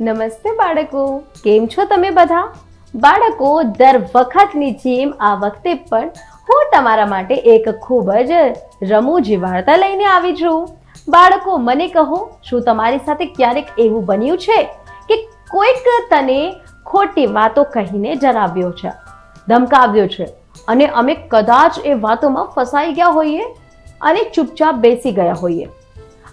નમસ્તે બાળકો, કેમ છો તમે બધા? બાળકો, દર વખતની જેમ આ વખતે પણ હું તમારા માટે એક ખૂબ જ રમૂજી વાર્તા લઈને આવી છું. બાળકો, મને કહો, શું તમારી સાથે ક્યારેક એવું બન્યું છે કે કોઈક તને ખોટી વાતો કહીને જણાવ્યો છે, ધમકાવ્યો છે અને અમે કદાચ એ વાતોમાં ફસાઈ ગયા હોઈએ અને ચૂપચાપ બેસી ગયા હોઈએ?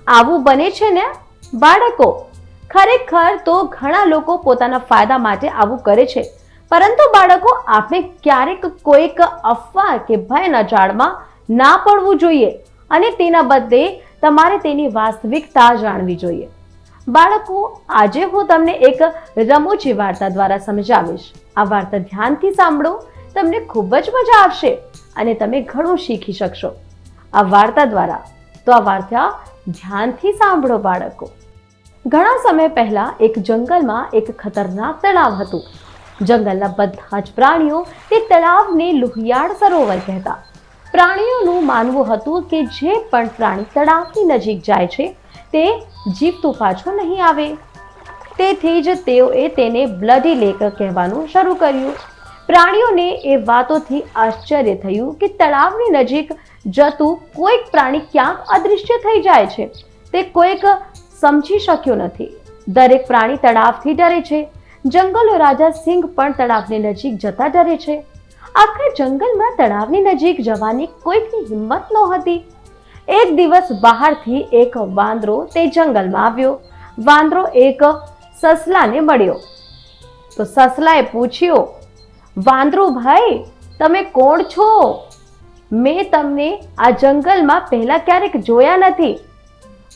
આવું બને છે ને? બાળકો ખરેખર તો ઘણા લોકો પોતાના ફાયદા માટે આવું કરે છે. પરંતુ બાળકો, આપણે ક્યારેક કોઈક અફવા કે ભયના જાળમાં ના પડવું જોઈએ અને તેના બદલે તમારે તેની વાસ્તવિકતા જાણવી જોઈએ. બાળકો, આજે હું તમને એક રમૂજી વાર્તા દ્વારા સમજાવીશ. આ વાર્તા ધ્યાનથી સાંભળો, તમને ખૂબ જ મજા આવશે અને તમે ઘણું શીખી શકશો. આ વાર્તા દ્વારા. તો આ વાર્તા ધ્યાનથી સાંભળો બાળકો. ઘણા સમય પહેલા એક જંગલમાં એક ખતરનાક તળાવ હતું. જંગલના બધા જ પ્રાણીઓ તે તળાવને લુહિયાળ સરોવર કહેતા. પ્રાણીઓનું માનવું હતું કે જે પણ પ્રાણી તળાવની નજીક જાય છે, તે જીવતું પાછો નહીં આવે. તેથી જ તેઓએ તેને બ્લડી લેક કહેવાનું શરૂ કર્યું. પ્રાણીઓને એ વાતોથી આશ્ચર્ય થયું કે તળાવની નજીક જતું કોઈક પ્રાણી ક્યાંક અદૃશ્ય થઈ જાય છે. તે કોઈક સમજી શક્યો નથી. દરેક પ્રાણી તળાવથી ડરે છે. જંગલો રાજા સિંહ પણ તળાવની નજીક જતા ડરે છે. આખરે જંગલમાં તળાવની નજીક જવાની કોઈકની હિંમત નહોતી. એક દિવસ બહારથી એક વાંદરો તે જંગલમાં આવ્યો. વાંદરો એક સસલાને મળ્યો. તો સસલાએ પૂછ્યો, વાંદરો ભાઈ, તમે કોણ છો? મેં તમને આ જંગલમાં પહેલા ક્યારેક જોયા નથી.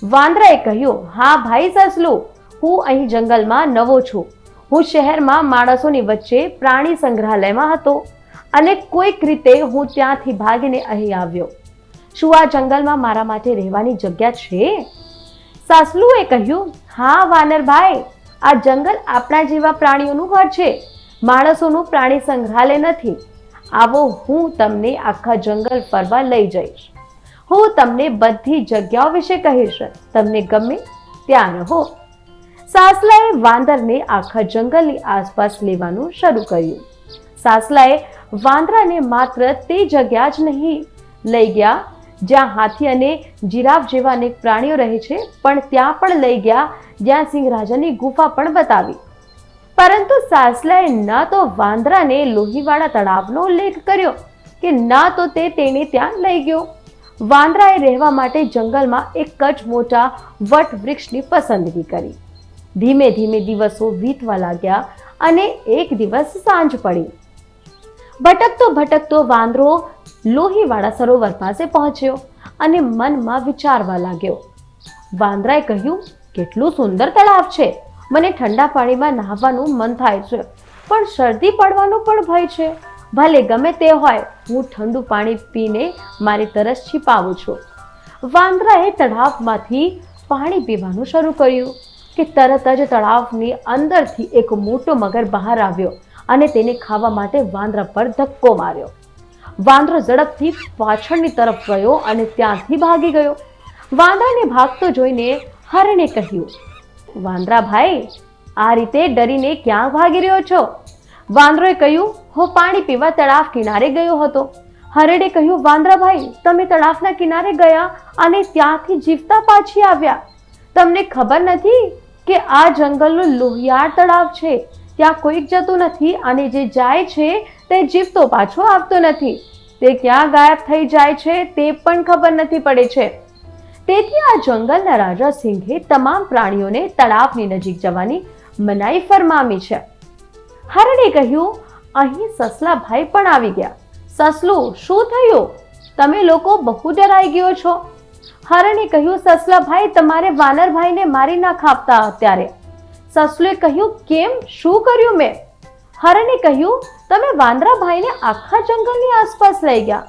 વાંદરાએ કહ્યું, હા ભાઈ સસલું, હું અહીં જંગલમાં નવો છું. હું શહેરમાં માણસોની વચ્ચે પ્રાણી સંગ્રહાલયમાં હતો અને કોઈક રીતે હું ત્યાંથી ભાગીને અહીં આવ્યો. શું આ જંગલમાં મારા માટે રહેવાની જગ્યા છે? સાસલુએ કહ્યું, હા વાનરભાઈ આ જંગલ આપણા જેવા પ્રાણીઓનું ઘર છે. માણસોનું પ્રાણી સંગ્રહાલય નથી. આવો હું તમને આખા જંગલ ફરવા લઈ જઈશ. હું તમને બધી જગ્યાઓ વિશે કહીશ. તમને ગમે ત્યાં રહો. સાસલાએ વાંદરને આખા જંગલની આસપાસ લેવાનું શરૂ કર્યું. સાસલાએ વાંદરાને માત્ર તે જગ્યા જ નહીં, લઈ ગયા જ્યાં હાથી અને જીરાફ જેવા અનેક પ્રાણીઓ રહે છે, પણ ત્યાં પણ લઈ ગયા જ્યાં સિંહ રાજાની ગુફા પણ બતાવી. પરંતુ સાસલાએ ન તો વાંદરાને લોહીવાળા તળાવનો ઉલ્લેખ કર્યો કે ન તો તે તેને ત્યાં લઈ ગયો. વાંદરાએ રહેવા માટે જંગલમાં એક જ મોટા વટ વૃક્ષની પસંદગી કરી. ધીમે ધીમે દિવસો વીતવા લાગ્યા અને એક દિવસ સાંજ પડી. ભટકતો ભટકતો વાંદરો લોહીવાળા સરોવર પાસે પહોંચ્યો અને મનમાં વિચારવા લાગ્યો. વાંદરાએ કહ્યું, કેટલું સુંદર તળાવ છે. મને ઠંડા પાણીમાં નહાવાનું મન થાય છે, પણ શરદી પડવાનો પણ ભય છે. ભલે ગમે તે હોય, હું ઠંડુ પાણી પીને મારી તરસ છીપાવું છું. વાંદરાએ તળાવમાંથી પાણી પીવાનું શરૂ કર્યું કે તરત જ તળાવની અંદરથી એક મોટો મગર બહાર આવ્યો અને તેને ખાવા માટે વાંદરા પર ધક્કો માર્યો. વાંદરો ઝડપથી પાછળની તરફ ગયો અને ત્યાંથી ભાગી ગયો. વાંદરાને ભાગતો જોઈને હરણે કહ્યું વાંદરા ભાઈ આ રીતે ડરીને ક્યાં ભાગી રહ્યો છો? વાંદરોએ કહ્યું, હું પાણી પીવા તળાવ કિનારે ગયો હતો. હરડે કહ્યું, વાંદરાભાઈ, તમે તળાવના કિનારે ગયા અને ત્યાંથી જીવતા પાછી આવ્યા. તમને ખબર નથી કે આ જંગલનું લોહિયાળ તળાવ છે? ત્યાં કોઈક જતું નથી અને જે જાય છે તે જીવતો પાછો આવતો નથી. તે ક્યાં ગાયબ થઈ જાય છે તે પણ ખબર નથી પડે છે. તેથી આ જંગલના રાજા સિંહે તમામ પ્રાણીઓને તળાવની નજીક જવાની મનાઈ ફરમાવી છે. હરણે કહ્યું, અહીં સસલાભાઈ પણ આવી ગયા. સસલું, શું થયું? તમે લોકો બહુ ડરાઈ ગયો છો. હરણે કહ્યું, સસલા ભાઈ તમારે વાનરભાઈને મારી ના ખાપતા અત્યારે. સસલુએ કહ્યું, કેમ? શું કર્યું મેં? હરણે કહ્યું, તમે વાંદરાભાઈને આખા જંગલની આસપાસ લઈ ગયા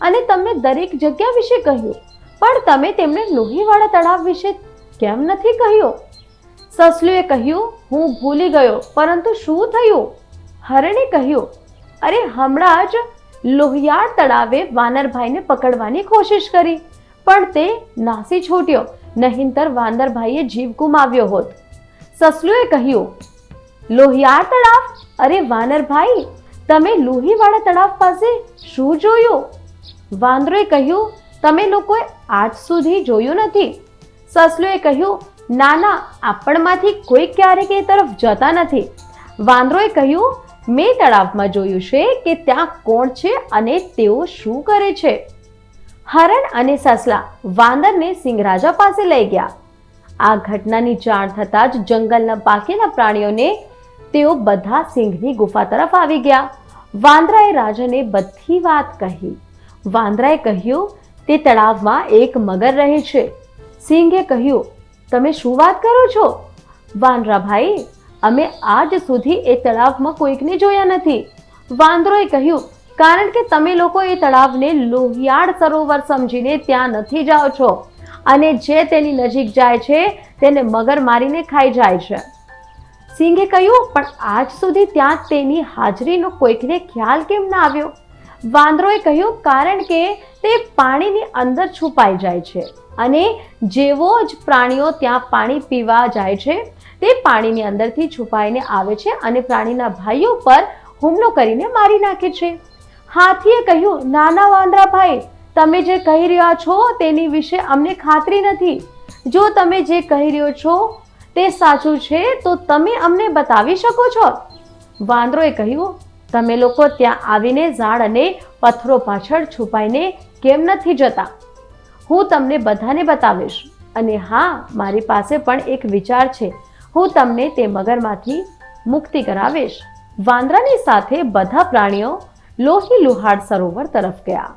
અને તમને દરેક જગ્યા વિશે કહ્યું. પણ તમે તેમને લોહીવાળા તળાવ વિશે કેમ નથી કહ્યું? સસલુએ કહ્યું, હું ભૂલી ગયો, પરંતુ શું થયું? હરણે કહ્યું, અરે, હમણાં જ લોહિયાળ તળાવે વાનરભાઈને પકડવાની કોશિશ કરી, પણ તે નાસી છૂટ્યો, નહીંતર વાનરભાઈએ જીવ ગુમાવ્યો હોત. સસલુએ કહ્યું, લોહિયાળ તળાવ? અરે, વાનરભાઈ, તમે લોહીવાળા તળાવ પાસે શું જોયું? વાંદરોએ કહ્યું, તમે લોકોએ આજ સુધી જોયું નથી. સસલુએ કહ્યું ના ના, આપણમાંથી કોઈ ક્યારેક એ તરફ જતા નથી. વાંદરોએ કહ્યું, મેં તળાવમાં જોયું છે કે ત્યાં કોણ છે અને તેઓ શું કરે છે. હરણ અને સસલા વાંદરને સિંહરાજા પાસે લઈ ગયા. આ ઘટનાની જાણ થતાં જ જંગલના બાકીના પ્રાણીઓને તેઓ બધા સિંહની ગુફા તરફ આવી ગયા. વાંદરાએ રાજાને બધી વાત કહી. વાંદરાએ કહ્યું, તે તળાવમાં એક મગર રહે છે. સિંહે કહ્યું તમે શું વાત કરો છો? વાનરાભાઈ અમે આજ સુધી એ તળાવમાં કોઈકને જોયા નથી. વાંદરોએ કહ્યું, કારણ કે તમે લોકો એ તળાવને લોહિયાળ સરોવર સમજીને ત્યાં નથી જાઓ છો. અને જે તેની નજીક જાય છે, તેને મગર મારીને ખાઈ જાય છે. સિંહે કહ્યું, પણ આજ સુધી ત્યાં તેની હાજરીનો કોઈકને ખ્યાલ કેમ ના આવ્યો? વાંદરોએ કહ્યું, કારણ કે તે પાણીની અંદર છુપાઈ જાય છે અને જેવો જ પ્રાણીઓ ત્યાં પાણી પીવા જાય છે, તે પાણીની અંદરથી છુપાઈને આવે છે અને પ્રાણીના ભાઈઓ પર હુમલો કરીને મારી નાખે છે. હાથીએ કહ્યું, નાના વાંદરાભાઈ તમે જે કહી રહ્યા છો તેની વિશે અમને ખાતરી નથી. જો તમે જે કહી રહ્યો છો તે સાચું છે, તો તમે અમને બતાવી શકો છો. વાંદરોએ કહ્યું તમે લોકો ત્યાં આવીને ઝાડ અને પથ્થરો પાછળ છુપાઈને કેમ નથી જતા? હું તમને બધાને બતાવીશ. અને હા, મારી પાસે પણ એક વિચાર છે. હું તમને તે મગરમાંથી મુક્તિ કરાવીશ. વાંદરાની સાથે બધા પ્રાણીઓ લોહી લુહાડ સરોવર તરફ ગયા.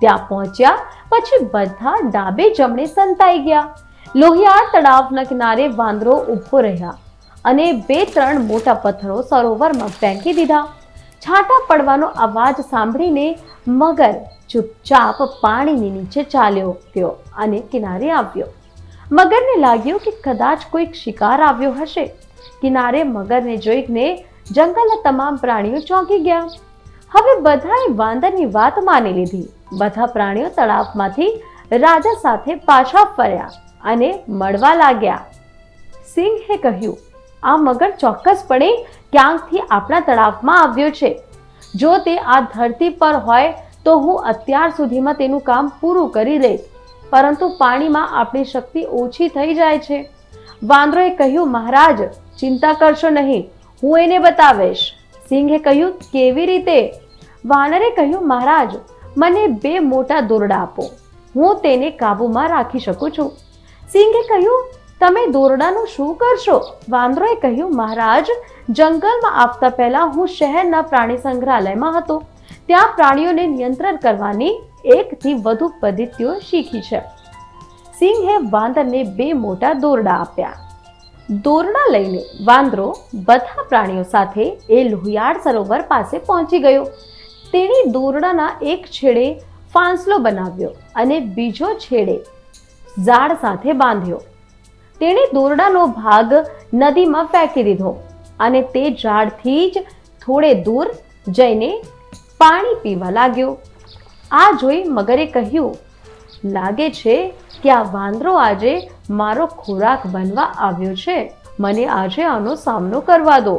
ત્યાં પહોંચ્યા, પછી બધા ડાબે જમણે સંતાઈ ગયા. લોહિયાળ તળાવના કિનારે વાંદરો ઊભો રહ્યા અને બે ત્રણ મોટા પથ્થરો સરોવરમાં ફેંકી દીધા. છાંટા પડવાનો અવાજ સાંભળીને મગર ચૂપચાપ પાણીની નીચે ચાલ્યો ગયો અને કિનારે આવ્યો. મગરને લાગ્યું કે કદાચ કોઈક શિકાર આવ્યો હશે. કિનારે મગરને જોઈને જંગલના તમામ પ્રાણીઓ ચોંકી ગયા. હવે બધાએ વાંદરની વાત માની લીધી. બધા પ્રાણીઓ તળાવમાંથી રાજા સાથે પાછા ફર્યા અને મળવા લાગ્યા. સિંહે કહ્યું, આ મગર ચોક્કસપણે ક્યાંકથી આપણા તળાવમાં આવ્યો છે? જો તે આ ધરતી પર હોય, તો હું અત્યાર સુધીમાં તેનું કામ પૂરું કરી દઈશ. પરંતુ પાણીમાં આપણી શક્તિ ઓછી થઈ જાય છે. વાંદરોએ કહ્યું, મહારાજ, ચિંતા કરશો નહીં, હું એને બતાવીશ. સિંહે કહ્યું, કેવી રીતે? વાનરે કહ્યું, મહારાજ, મને બે મોટા દોરડા આપો. હું તેને કાબૂમાં રાખી શકું છું. સિંહે કહ્યું તમે દોરડાનું શું કરશો? વાંદરોએ કહ્યું, મહારાજ, જંગલમાં આવતા પહેલા હું શહેરના પ્રાણી સંગ્રહાલયમાં હતો. ત્યાં પ્રાણીઓને નિયંત્રણ કરવાની એકથી વધુ પદ્ધતિઓ શીખી છે. સિંહે વાંદરને બે મોટા દોરડા આપ્યા. દોરડા લઈને વાંદરો બધા પ્રાણીઓ સાથે એ લોહિયાળ સરોવર પાસે પહોંચી ગયો. તેણે દોરડાના એક છેડે ફાંસલો બનાવ્યો અને બીજો છેડે ઝાડ સાથે બાંધ્યો. તેણે દોરડાનો ભાગ નદીમાં ફેંકી દીધો અને તે ઝાડથી જ થોડે દૂર જઈને પાણી પીવા લાગ્યો. આ જોઈ મગરે કહ્યું, લાગે છે કે આ વાંદરો આજે મારો ખોરાક બનવા આવ્યો છે. મને આજે આનો સામનો કરવા દો.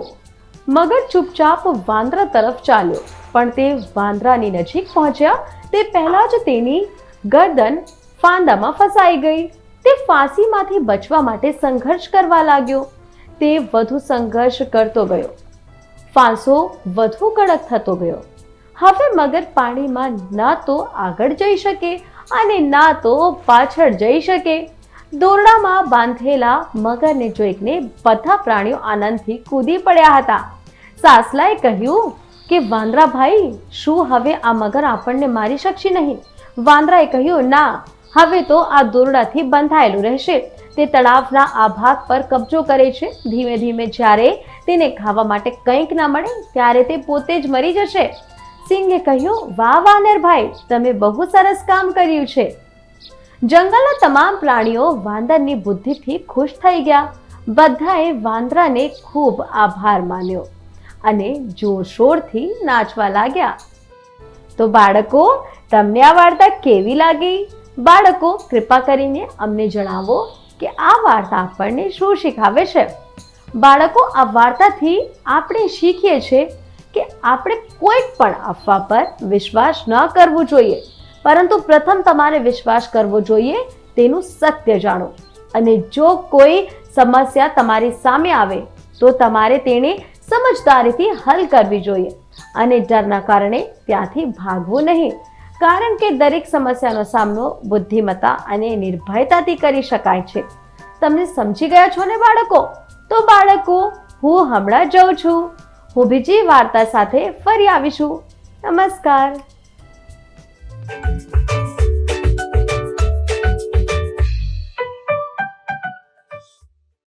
મગર ચૂપચાપ વાંદરા તરફ ચાલ્યો, પણ તે વાંદરાની નજીક પહોંચ્યા તે પહેલા જ તેની ગરદન ફાંદામાં ફસાઈ ગઈ. તે ફાંસીમાંથી બચવા માટે સંઘર્ષ કરવા લાગ્યો. તે વધુ સંઘર્ષ કરતો ગયો. ફાંસો વધુ કડક થતો ગયો. હવે મગર પાણીમાં ના તો આગળ જઈ શકે અને ના તો પાછળ જઈ શકે. દોરડામાં બાંધેલા મગરને જોઈને બધા પ્રાણીઓ આનંદથી કૂદી પડ્યા હતા. સાસલાએ કહ્યું કે, વાંદરાભાઈ, શું હવે આ મગર આપણને મારી શકશે નહીં? વાંદરાએ કહ્યું, ના હવે તો આ દોરડાથી બંધાયેલું રહેશે. તે તળાવના આ ભાગ પર કબજો કરે છે. ધીમે ધીમે જ્યારે તેને ખાવા માટે કંઈક ના મળે, ત્યારે તે પોતે જ મરી જશે. સિંહે કહ્યું, વાહ વાનરભાઈ તમે બહુ સરસ કામ કર્યું છે. જંગલના તમામ પ્રાણીઓ વાંદરની બુદ્ધિથી ખુશ થઈ ગયા. બધાએ વાંદરાને ખૂબ આભાર માન્યો અને જોરશોરથી નાચવા લાગ્યા. તો બાળકો, તમને આ વાર્તા કેવી લાગી? બાળકો, કૃપા કરીને અમને જણાવો કે આ વાર્તા આપણને શું શીખાવે છે? બાળકો, આ વાર્તાથી આપણે શીખીએ છીએ કે આપણે કોઈ પણ અફવા પર વિશ્વાસ ન કરવો જોઈએ. પરંતુ પ્રથમ તમારે વિશ્વાસ કરવો જોઈએ, તેનું સત્ય જાણો. અને જો કોઈ સમસ્યા તમારી સામે આવે, તો તમારે તેને સમજદારીથી હલ કરવી જોઈએ. અને ડરના કારણે ત્યાંથી ભાગવું નહીં. કારણ કે દરેક સમસ્યાનો સામનો બુદ્ધિમત્તા અને નિર્ભયતાથી કરી શકાય છે. તમને સમજી ગયા છો ને બાળકો? તો બાળકો, હું હમણાં જઉં છું. હું બીજી વાર્તા સાથે ફરી આવીશું. નમસ્કાર.